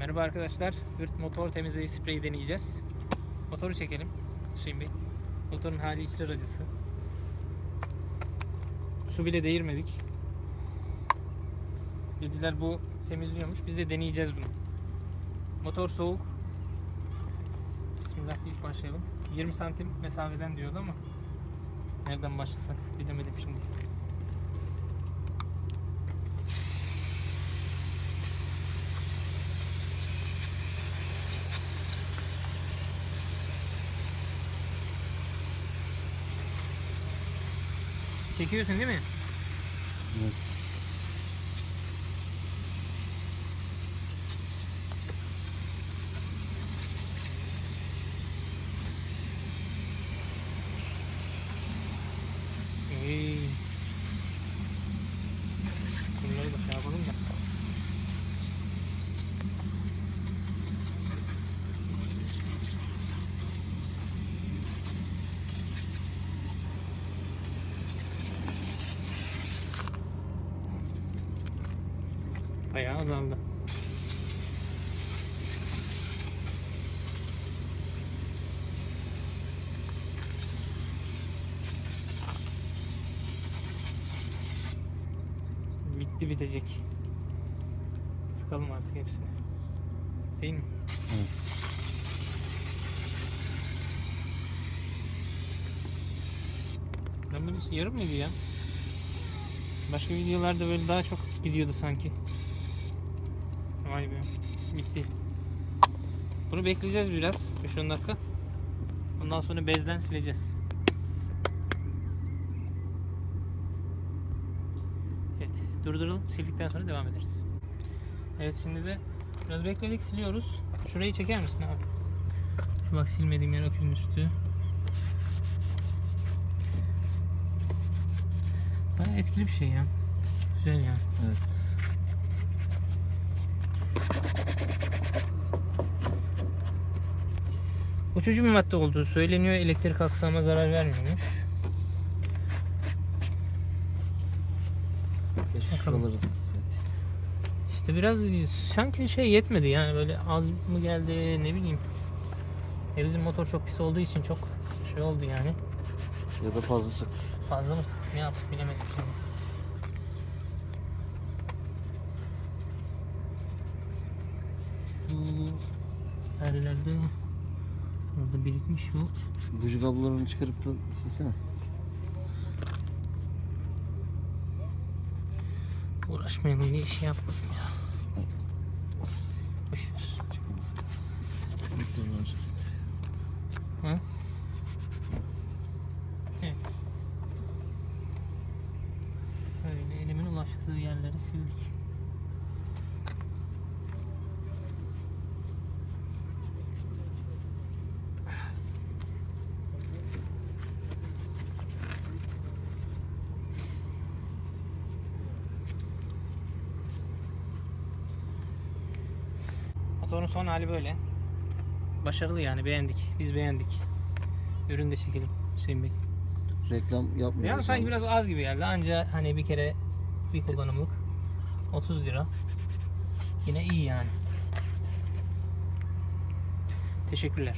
Merhaba arkadaşlar. Hırt motor temizleyici spreyi deneyeceğiz. Motoru çekelim Hüseyin Bey. Motorun hali içler acısı. Su bile değirmedik. Dediler bu temizliyormuş. Biz de deneyeceğiz bunu. Motor soğuk. Bismillah deyip başlayalım. 20 santim mesafeden diyordu ama nereden başlasak bilemedim şimdi. Çekiyorsun değil mi? Evet. İyi. Bunları da şey yapalım da. Bayağı azaldı. Bitti bitecek. Sıkalım artık hepsini. Değil mi? Evet. Ben bunu yarım mıydı ya? Başka videolarda böyle daha çok gidiyordu sanki. Vay be. Bitti. Bunu bekleyeceğiz biraz. 5-10 dakika. Ondan sonra bezden sileceğiz. Evet. Durduralım. Sildikten sonra devam ederiz. Evet şimdi de biraz bekledik siliyoruz. Şurayı çeker misin abi? Şu bak silmediğim yer akünün üstü. Bayağı etkili bir şey ya. Güzel yani. Evet. Uçucu bir madde olduğu söyleniyor. Elektrik aksama zarar vermiyormuş. Bakalım. İşte biraz sanki şey yetmedi yani böyle az mı geldi ne bileyim. E bizim motor çok pis olduğu için çok şey oldu yani. ya da fazla sık. Fazla mı sıktık ne yaptık bilemedim şimdi. Şu yerlerde orada birikmiş bu. Buji kablolarını çıkarıp da silsene. Uğraşmayalım diye şey yapmadım ya. Boşver. Miktarlar. Ha? Evet. Şöyle elimin ulaştığı yerleri sildik. Motorun son hali böyle. Başarılı yani beğendik. Biz beğendik. Ürün de çekelim Hüseyin Bey. Reklam yapmıyoruz. Yani sanki biraz az gibi geldi. Anca hani bir kere bir kullanımlık 30 lira. Yine iyi yani. Teşekkürler.